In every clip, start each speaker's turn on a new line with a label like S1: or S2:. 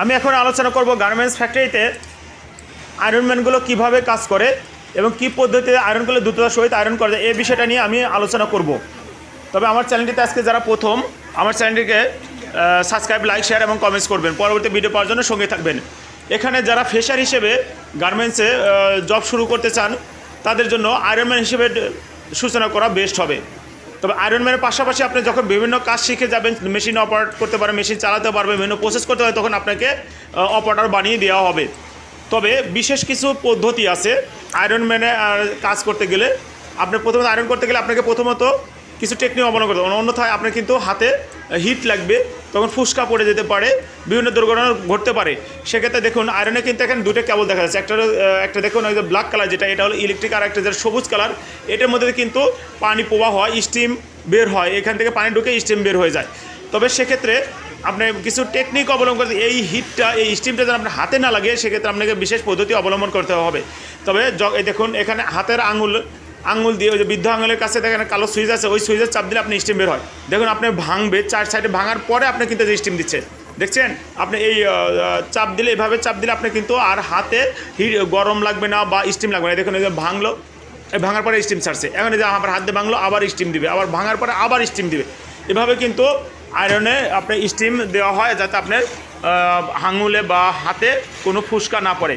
S1: আমি এখন আলোচনা করব গার্মেন্টস ফ্যাক্টরিতে আয়রনম্যানগুলো কীভাবে কাজ করে এবং কি পদ্ধতিতে আয়রনগুলো দ্রুততার সহিত আয়রন করে এই বিষয়টা নিয়ে আমি আলোচনা করব। তবে আমার চ্যানেলটিতে আজকে যারা প্রথম, আমার চ্যানেলটিকে সাবস্ক্রাইব লাইক শেয়ার এবং কমেন্টস করবেন। পরবর্তী ভিডিও পাওয়ার জন্য সঙ্গে থাকবেন। এখানে যারা ফ্রেশার হিসেবে গার্মেন্টসে জব শুরু করতে চান, তাদের জন্য আয়রনম্যান হিসেবে সূচনা করা বেস্ট হবে। তবে আয়রনম্যানের পাশাপাশি আপনি যখন বিভিন্ন কাজ শিখে যাবেন মেশিন অপারেট করতে পারবেন মেশিন চালাতে পারবেন, বিভিন্ন প্রসেস করতে পারবেন, তখন আপনাকে অপারেটর বানিয়ে দেওয়া হবে। তবে বিশেষ কিছু পদ্ধতি আছে আয়রন ম্যানে কাজ করতে গেলে। আপনি প্রথমত আয়রন করতে গেলে আপনাকে প্রথমত কিছু টেকনিক অবলম্বন করতে হবে। অন্যথায় আপনার কিন্তু হাতে হিট লাগবে, তখন ফুসকা পড়ে যেতে পারে, বিভিন্ন দুর্ঘটনা ঘটতে পারে। সেক্ষেত্রে দেখুন আয়রনে কিন্তু এখানে দুটো কেবল দেখা যাচ্ছে। একটা একটা দেখুন, ওই যে ব্ল্যাক কালার যেটা, এটা হলো ইলেকট্রিক আর একটা যেটা সবুজ কালার এটার মধ্যে কিন্তু পানি প্রবাহ হয় স্টিম বের হয়। এখান থেকে পানি ঢুকে স্টিম বের হয়ে যায়। তবে সেক্ষেত্রে আপনি কিছু টেকনিক অবলম্বন করতে এই হিটটা এই স্টিমটা যেন আপনার হাতে না লাগে, সেক্ষেত্রে আপনাকে বিশেষ পদ্ধতি অবলম্বন করতে হবে। তবে দেখুন, এখানে হাতের আঙুল আঙুল দিয়ে ওই যে বৃদ্ধ আঙুলের কাছে দেখেন কালো সুইচ আছে ওই সুইচের চাপ দিলে আপনি স্টিম বের হয়। দেখুন আপনি ভাঙবে চার সাইডে ভাঙার পরে আপনি কিন্তু যে স্টিম দিচ্ছে দেখছেন? আপনি এই চাপ দিলে এভাবে চাপ দিলে আপনি কিন্তু আর হাতে গরম লাগবে না বা স্টিম লাগবে না। দেখুন এই যে ভাঙলো এই ভাঙার পরে স্টিম ছাড়ছে। এখন এই যে আবার হাত দিয়ে ভাঙলো আবার স্টিম দিবে। আবার ভাঙার পরে আবার স্টিম দিবে। এভাবে কিন্তু আয়রনে আপনার স্টিম দেওয়া হয় যাতে আপনার আহ, আঙুলে বা হাতে কোনো ফুসকা না পড়ে।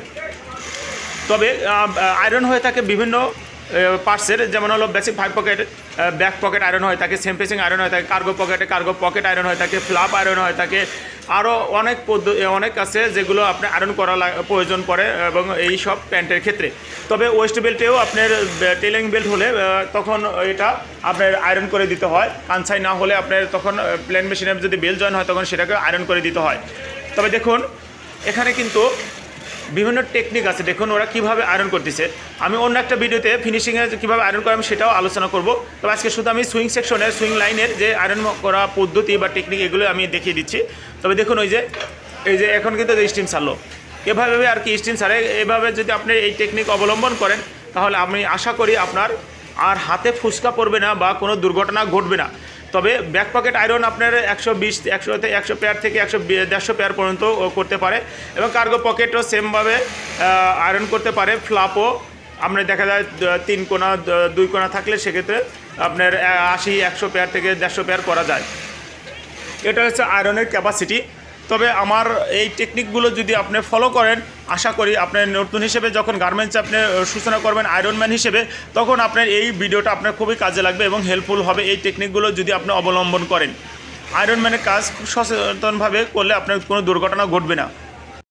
S1: তবে আয়রন হয়ে থাকে বিভিন্ন পার্টসের যেমন হলো basic five pocket back pocket iron হয়, থাকে সেমপেসিং আয়রন হয়, থাকে কার্গো পকেটে কার্গো পকেট আয়রন হয়, থাকে ফ্লাপ আয়রন হয়, থাকে আরও অনেক পদ্ধতি অনেক আছে যেগুলো আপনি আয়রন করা প্রয়োজন পড়ে এবং এই সব প্যান্টের ক্ষেত্রে। তবে ওয়েস্ট বেল্টেও আপনার টেলিং বেল্ট হলে তখন এটা আপনার আয়রন করে দিতে হয়। কানসাই না হলে আপনার তখন প্লেন মেশিনের যদি বেল জয়েন হয়, তখন সেটাকে আয়রন করে দিতে হয়। তবে দেখুন, এখানে কিন্তু বিভিন্ন টেকনিক আছে। দেখুন, ওরা কীভাবে আয়রন করতেছে। আমি অন্য একটা ভিডিওতে ফিনিশিংয়ে কীভাবে আয়রন করে আমি সেটাও আলোচনা করব। তবে আজকে শুধু আমি সুইং সেকশনের সুইং লাইনের যে আয়রন করা পদ্ধতি বা টেকনিক এগুলো আমি দেখিয়ে দিচ্ছি। তবে দেখুন, ওই যে, এই যে এখন কিন্তু স্টিম ছাড়লো। এভাবে আর কি স্টিম ছাড়ে। এভাবে যদি আপনি এই টেকনিক অবলম্বন করেন, তাহলে আমি আশা করি আপনার আর হাতে ফুসকা পড়বে না বা কোনো দুর্ঘটনা ঘটবে না। তবে ব্যাক পকেট আয়রন আপনার একশো বিশ, একশো একশো পেয়ার থেকে একশো দেড়শো পেয়ার পর্যন্ত করতে পারে। এবং কার্গো পকেটও সেমভাবে আয়রন করতে পারে ফ্লাপও আপনার দেখা যায় তিন কোনা দুই কোনা থাকলে সেক্ষেত্রে আপনার আশি, একশো পেয়ার থেকে দেড়শো পেয়ার করা যায়। এটা হচ্ছে আয়রনের ক্যাপাসিটি তবে আমার এই টেকনিকগুলো যদি আপনি ফলো করেন, আশা করি আপনার নতুন হিসেবে যখন গার্মেন্টস আপনি সূচনা করবেন আয়রনম্যান হিসেবে, তখন আপনার এই ভিডিওটা আপনার খুবই কাজে লাগবে এবং হেল্পফুল হবে এই টেকনিকগুলো যদি আপনি অবলম্বন করেন। আয়রনম্যানের কাজ খুব সচেতনভাবে করলে আপনার কোনো দুর্ঘটনা ঘটবে না।